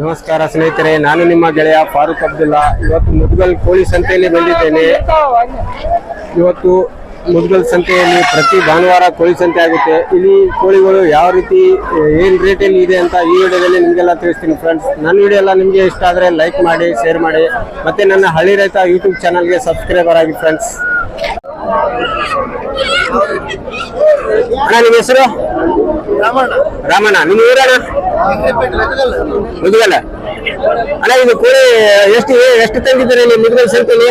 ನಮಸ್ಕಾರ ಸ್ನೇಹಿತರೆ ನಾನು ನಿಮ್ಮ ಗೆಳೆಯ ಫಾರೂಕ್ ಅಬ್ದುಲ್ಲಾ. ಇವತ್ತು ಮುದ್ಗಲ್ ಕೋಳಿ ಸಂತೆಯಲ್ಲಿ ಬಂದಿದ್ದೇನೆ. ಇವತ್ತು ಮುದ್ಗಲ್ ಸಂತೆಯಲ್ಲಿ ಪ್ರತಿ ಭಾನುವಾರ ಕೋಳಿ ಸಂತೆ ಆಗುತ್ತೆ. ಇಲ್ಲಿ ಕೋಳಿಗಳು ಯಾವ ರೀತಿ ಏನು ರೇಟಲ್ಲಿ ಇದೆ ಅಂತ ಈ ವಿಡಿಯೋದಲ್ಲಿ ನಿಮಗೆಲ್ಲ ತಿಳಿಸ್ತೀನಿ ಫ್ರೆಂಡ್ಸ್ ನನ್ನ ವಿಡಿಯೋ ಎಲ್ಲ ನಿಮಗೆ ಇಷ್ಟ ಆದರೆ ಲೈಕ್ ಮಾಡಿ ಶೇರ್ ಮಾಡಿ. ಮತ್ತೆ ನನ್ನ ಹಳ್ಳಿ ರೈತ ಯೂಟ್ಯೂಬ್ ಚಾನಲ್ಗೆ ಸಬ್ಸ್ಕ್ರೈಬರ್ ಆಗಿ ಫ್ರೆಂಡ್ಸ್ ಅಣ್ಣ ನಿಮ್ಮ ಹೆಸರು? ರಾಮಣ್ಣ ನಿಮ್ಮ ಊರಣ್ಣ? ಮುದ್ಗಲ್ ಅಣ್ಣ ಇದು ಕೋಳಿ ಎಷ್ಟು ಎಷ್ಟು ತಂದಿದ್ದಾರೆ ನೀವು ಮುದುಗಲ್ ಸೇರ್ತೀನಿ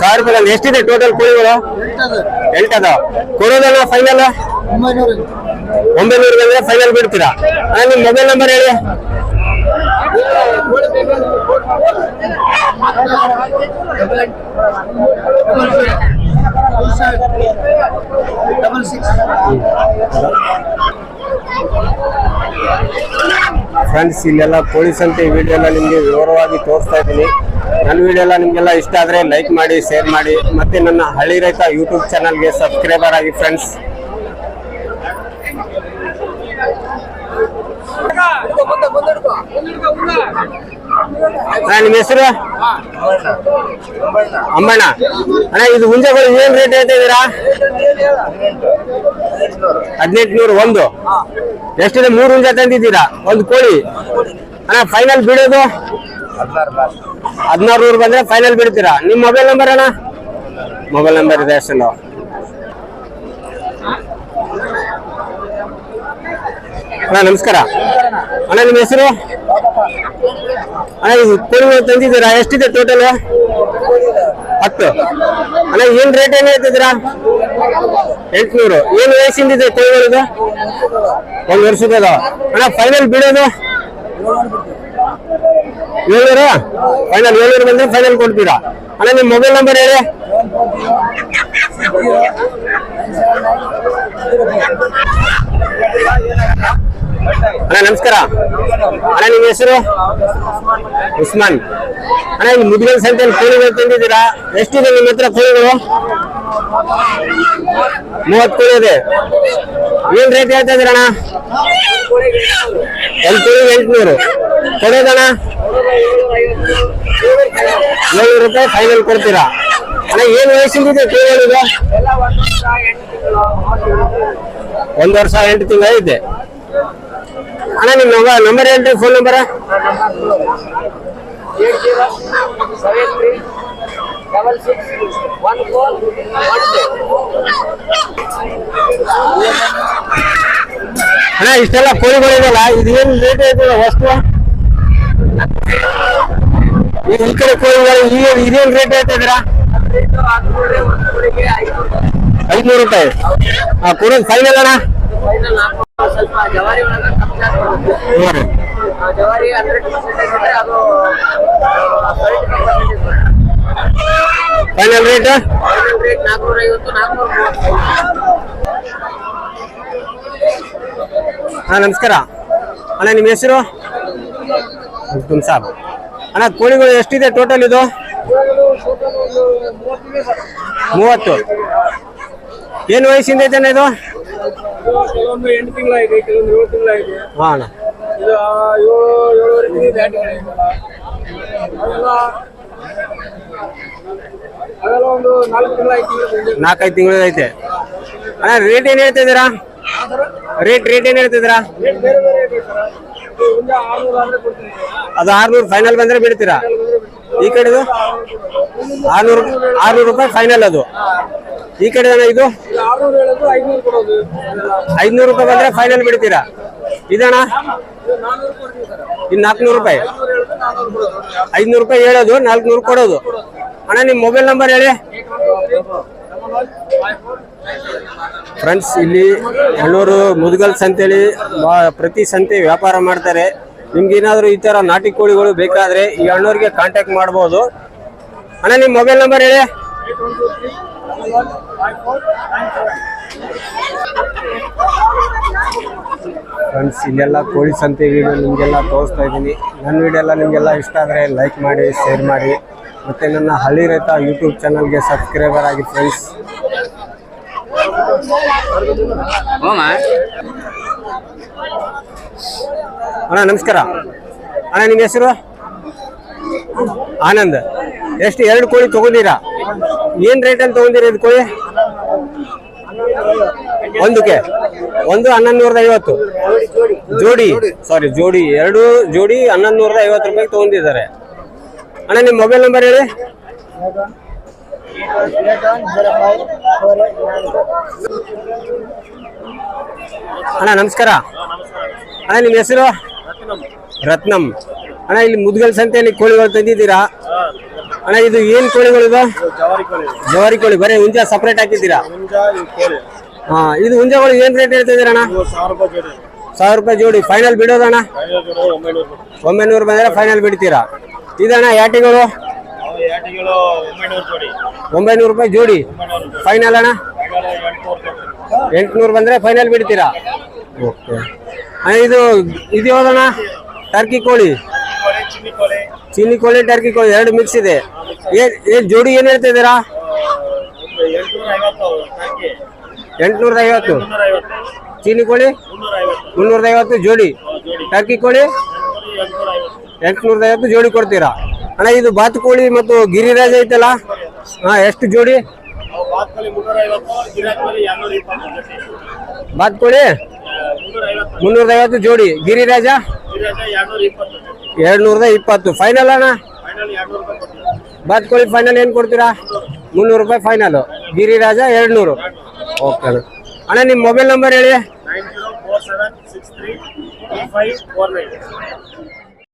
ಸಾವಿರ ರೂಪಾಯಿ ಎಷ್ಟಿದೆ ಟೋಟಲ್ ಕೋಳಿಗಳು? ಎಂಟದ? ಕೊಡೋದಲ್ಲ ಫೈನಲ್ ಒಂಬೈನೂರು. ಬಂದ್ರೆ ಫೈನಲ್ ಬಿಡ್ತೀರಾ? ಅಣ್ಣ ನಿಮ್ಮ ಮೊಬೈಲ್ ನಂಬರ್ ಹೇಳಿ. ಫ್ರೆಂಡ್ಸ್ ಇಲ್ಲೆಲ್ಲ ಕೋಳಿ ಸಂತೆ ವಿಡಿಯೋ ಎಲ್ಲ ನಿಮಗೆ ವಿವರವಾಗಿ ತೋರಿಸ್ತಾ ಇದ್ದೀನಿ. ನನ್ನ ವಿಡಿಯೋ ಎಲ್ಲ ನಿಮಗೆಲ್ಲ ಇಷ್ಟ ಆದರೆ ಲೈಕ್ ಮಾಡಿ ಶೇರ್ ಮಾಡಿ. ಮತ್ತೆ ನನ್ನ ಹಳ್ಳಿ ರೈತ ಯೂಟ್ಯೂಬ್ ಚಾನಲ್ಗೆ ಸಬ್ಸ್ಕ್ರೈಬರ್ ಆಗಿ ಫ್ರೆಂಡ್ಸ್ ನಿಮ್ಮ ಹೆಸರು? ಅಂಬಣ್ಣ. ಅಣ್ಣ, ಇದು ಹುಂಜಗಳು ಏನ್ ರೇಟ್ ಹೇಳ್ತಾ ಇದ್ದೀರಾ? ಹದಿನೆಂಟುನೂರು ಒಂದು. ಎಷ್ಟಿದೆ? ಮೂರು ಹುಂಜ ತಂದಿದ್ದೀರಾ? ಒಂದು ಕೋಳಿ. ಅಣ್ಣ ಫೈನಲ್ ಬಿಡೋದು? ಹದಿನಾರು ನೂರು ಬಂದ್ರೆ ಫೈನಲ್ ಬಿಡ್ತೀರಾ? ನಿಮ್ಮ ಮೊಬೈಲ್ ನಂಬರ್ ಅಣ್ಣ? ಮೊಬೈಲ್ ನಂಬರ್ ಇದೆ ಅಷ್ಟಲ್ಲ ಅಣ್ಣ, ನಮಸ್ಕಾರ. ಅಣ್ಣ, ನಿಮ್ಮ ಹೆಸರು? ಅಣ್ಣ ಇದು ಕೋಳಿ ತಂದಿದ್ದೀರಾ? ಎಷ್ಟಿದೆ ಟೋಟಲ್ ಹತ್ತು. ಅಣ್ಣ, ಏನ್ ರೇಟ್ ಏನ್ ಹೇಳ್ತಿದ್ದೀರಾ? ಎಂಟ್ನೂರು. ಏನ್ ವಯಸ್ಸಿಂದಿದೆ ಕೋಳಿಗಳಿದು? ಒಂದು ವರ್ಷದ ಅಣ್ಣ ಫೈನಲ್ ಬಿಡೋದು ಏಳ್ನೂರು? ಫೈನಲ್ ಏಳ್ನೂರು ಬಂದ್ರೆ ಫೈನಲ್ ಕೊಡ್ತೀರಾ? ಅಣ್ಣ, ನಿಮ್ಮ ಮೊಬೈಲ್ ನಂಬರ್ ಹೇಳಿ. ಅಣ್ಣ, ನಮಸ್ಕಾರ. ಅಣ್ಣ, ನಿಮ್ಮ ಹೆಸರು? ಉಸ್ಮಾನ್. ಅಣ್ಣ, ಇಲ್ಲಿ ಮುದ್ಗಲ್ ಸಂತೆಯಲ್ಲಿ ಕೋಳಿಗಳು ತಂದಿದ್ದೀರಾ? ಎಷ್ಟಿದೆ ನಿಮ್ಮ ಹತ್ರ ಕೋಳಿಗಳು? ಮೂವತ್ತು ಕೋಳಿ ಇದೆ. ಏನ್ ರೇಟ್ ಹೇಳ್ತಾ ಇದ್ದೀರಣ್ಣ ಒಂದು ಕೋಳಿಗೆ ಎಂಟುನೂರು. ಕೊಡೋದಣ್ಣ ಏಳ್ನೂರು ರೂಪಾಯಿ ಫೈನಲ್ ಕೊಡ್ತೀರಾ? ಅಣ್ಣ, ಏನ್ ವಯಸ್ಸಿಂದಿದೆ ಕೋಳಿಗಳಿಗೆ ಒಂದು ವರ್ಷ ಎಂಟು ತಿಂಗಳು ಐತೆ ಅಣ್ಣ ನಿಮ್ಮ ನಂಬರ್ ಹೇಳ್ರಿ ಫೋನ್ ನಂಬರ್ ಅಣ್ಣ, ಇಷ್ಟೆಲ್ಲ ಕೋಳಿಗಳಿದೆಯಲ್ಲ, ಇದು ಏನ್ ರೇಟ್ ಐತೆ ವಸ್ತು? ಈ ಕಡೆ ಕೋಳಿಗಳು ಇದೇನ್ ರೇಟ್ ಐತದ್ರ ಐದ್ನೂರು ರೂಪಾಯಿ. ಆ ಕೊಡೋದು ಫೈನಲ್ ಅಣ್ಣ. ಜವಾರಿ ಹಂಡ್ರೆಡ್ ಪರ್ಸೆಂಟೇಜ್ ಇದ್ರೆ ಅದು ಫೈನಲ್ ರೇಟ್ ಫೈನಲ್ ರೇಟ್ ನಾಲ್ಕುನೂರ ಐವತ್ತು ನಾಲ್ಕುನೂರ ಮೂವತ್ತು ಹಾ ನಮಸ್ಕಾರ. ಅಣ್ಣ ನಿಮ್ಮ ಹೆಸರು? ಅಬ್ದುಲ್ ಸಾಬ್. ಅಣ್ಣ ಕೋಳಿಗಳು ಎಷ್ಟಿದೆ ಟೋಟಲ್ ಇದು? ಮೂವತ್ತು. ಏನು ವಯಸ್ಸಿಂದ ಇದೆ ಇದು? ಕೆಲವೊಂದು ಎಂಟು ತಿಂಗಳಾಗಿದೆ ಕೆಲವೊಂದು ಏಳು ತಿಂಗಳಾಗಿದೆ. ಹಾ ಅಣ್ಣ ಇದು ಏಳು ಏಳುವರೆ ತಿಂಗಳು ಅವೆಲ್ಲ ಅವೆಲ್ಲ ಒಂದು ನಾಲ್ಕು ತಿಂಗಳಾಯ್ತು ನಾಲ್ಕೈದು ತಿಂಗಳು ಐತೆ ಅಣ್ಣ ರೇಟ್ ಏನು ಹೇಳ್ತಾ ಇದ್ದೀರಾ ರೇಟ್ ರೇಟ್ ಏನು ಹೇಳ್ತಿದ್ದೀರಾ? ಅದು ಆರ್ನೂರು ಫೈನಲ್ ಬಂದ್ರೆ ಬಿಡ್ತೀರಾ ಈ ಕಡೆದು? ಆರ್ನೂರು ಆರ್ನೂರು ರೂಪಾಯಿ ಫೈನಲ್ ಅದು. ಈ ಕಡೆ ಇದು. ಐದ್ನೂರು ರೂಪಾಯಿ ಬಂದ್ರೆ ಫೈನಲ್ ಬಿಡ್ತೀರಾ? ಇದಣ್ಣ? ಇನ್ ನಾಲ್ಕನೂರು ರೂಪಾಯಿ? ಐದ್ನೂರು ರೂಪಾಯಿ ಹೇಳೋದು ನಾಲ್ಕುನೂರು ಕೊಡೋದು. ಅಣ್ಣ ನಿಮ್ಮ ಮೊಬೈಲ್ ನಂಬರ್ ಹೇಳಿ. ಫ್ರೆಂಡ್ಸ್ ಇಲ್ಲಿ ಮುದುಗಲ್ ಸಂತೇಳಿ ಬಾ- ಪ್ರತಿ ಸಂತೆ ವ್ಯಾಪಾರ ಮಾಡ್ತಾರೆ. ನಿಮ್ಗೆ ಏನಾದರೂ ಈ ತರ ನಾಟಿ ಕೋಳಿಗಳು ಬೇಕಾದ್ರೆ ಈ ಅಣ್ಣವ್ರಿಗೆ ಕಾಂಟ್ಯಾಕ್ಟ್ ಮಾಡ್ಬೋದು. ಅಣ್ಣ ನಿಮ್ಮ ಮೊಬೈಲ್ ನಂಬರ್ ಹೇಳಿ. Five four nine seven friends ಇಲ್ಲೆಲ್ಲ ಕೋಳಿ ಸಂತೆ ವಿಡಿಯೋ ನಿಮಗೆಲ್ಲ ತೋರಿಸ್ತಾ ಇದ್ದೀನಿ. ನನ್ನ ವಿಡಿಯೋ ಎಲ್ಲ ನಿಮಗೆಲ್ಲ ಇಷ್ಟ ಆದರೆ ಲೈಕ್ ಮಾಡಿ ಶೇರ್ ಮಾಡಿ. ಮತ್ತು ನನ್ನ ಹಳ್ಳಿ ರೈತ ಯೂಟ್ಯೂಬ್ ಚಾನಲ್ಗೆ ಸಬ್ಸ್ಕ್ರೈಬರ್ ಆಗಿ ಫ್ರೆಂಡ್ಸ್ ಅಣ್ಣ ನಮಸ್ಕಾರ. ಅಣ್ಣ ನಿಮ್ಮ ಹೆಸರು? ಆನಂದ್. ಎಷ್ಟು ಎರಡು ಕೋಳಿ ತಗೊಂಡಿರಾ? ಏನ್ ರೇಟಲ್ಲಿ ತಗೊಂಡಿರಿ ಇದು ಕೋಳಿ? ಒಂದಕ್ಕೆ? ಒಂದು ಹನ್ನೊಂದು ನೂರದ ಐವತ್ತು. ಜೋಡಿ ಸಾರಿ ಜೋಡಿ ಎರಡು ಜೋಡಿ ಹನ್ನೊಂದು ನೂರದ ಐವತ್ತು ರೂಪಾಯಿಗೆ ತಗೊಂಡಿದ್ದಾರೆ. ಅಣ್ಣ ನಿಮ್ಮ ಮೊಬೈಲ್ ನಂಬರ್ ಹೇಳಿ. ಅಣ್ಣ ನಮಸ್ಕಾರ. ಅಣ್ಣ ನಿಮ್ಮ ಹೆಸರು? ರತ್ನಂ. ಅಣ್ಣ ಇಲ್ಲಿ ಮುದ್ಗಲ್ ಸಂತೆಯಲ್ಲಿ ಕೋಳಿಗಳು ತಂದಿದ್ದೀರಾ? ಅಣ್ಣ ಇದು ಏನ್ ಕೋಳಿಗಳು ಇದು ಜವಾರಿ ಕೋಳಿ. ಬರೀ ಹುಂಜ ಸಪರೇಟ್ ಹಾಕಿದ್ದೀರಾ? ಹಾ ಇದು ಹುಂಜಗಳು ಏನ್ ರೇಟ್ ಹೇಳ್ತಿದ್ದೀರಾ ಅಣ್ಣ? ಸಾವಿರ ರೂಪಾಯಿ ಜೋಡಿ. ಫೈನಲ್ ಬಿಡೋದಣ್ಣ ಒಂಬೈನೂರು ಬಂದ್ರೆ ಫೈನಲ್ ಬಿಡ್ತೀರಾ? ಇದಣ್ಣ ಯಾಟಿಗಳು? ಒಂಬೈನೂರು ರೂಪಾಯಿ ಜೋಡಿ. ಫೈನಲ್ ಅಣ್ಣ? ಎಂಟ್ನೂರು ಬಂದ್ರೆ ಫೈನಲ್ ಬಿಡ್ತೀರಾ? ಓಕೆ. ಅಣ್ಣ ಇದು ಇದು ಯಾವ್ದಣ್ಣ ಟರ್ಕಿ ಕೋಳಿ ಚೀನಿ ಕೋಳಿ. ಟರ್ಕಿ ಕೋಳಿ ಎರಡು ಮಿಕ್ಸ್ ಇದೆ. ಏನ್ ಜೋಡಿ ಏನ್ ಹೇಳ್ತಿದ್ದೀರಾ ಎಂಟ್ನೂರದ ಐವತ್ತು ಚೀನಿ ಕೋಳಿ? ಮುನ್ನೂರದ ಐವತ್ತು ಜೋಡಿ. ಟರ್ಕಿ ಕೋಳಿ? ಎಂಟ್ನೂರದ ಐವತ್ತು ಜೋಡಿ ಕೊಡ್ತೀರಾ? ಅಣ್ಣ ಇದು ಬಾತುಕೋಳಿ ಮತ್ತು ಗಿರಿರಾಜ ಐತಲ್ಲ? ಹಾ ಎಷ್ಟು ಜೋಡಿ? ಬಾತುಕೋಳಿ ಮುನ್ನೂರದ ಐವತ್ತು ಜೋಡಿ. ಗಿರಿರಾಜ? ಎರಡ್ ನೂರದ ಇಪ್ಪತ್ತು. ಫೈನಲ್ ಅಣ್ಣ? ಬಾತುಕೋಳಿ ಫೈನಲ್ ಏನು ಕೊಡ್ತೀರಾ? ಮುನ್ನೂರು ರೂಪಾಯಿ ಫೈನಲ್ ಗಿರಿರಾಜ ಎರಡ್ ನೂರು ಓಕೆ ಅಣ್ಣ ಅಣ್ಣ ನಿಮ್ಮ ಮೊಬೈಲ್ ನಂಬರ್ ಹೇಳಿ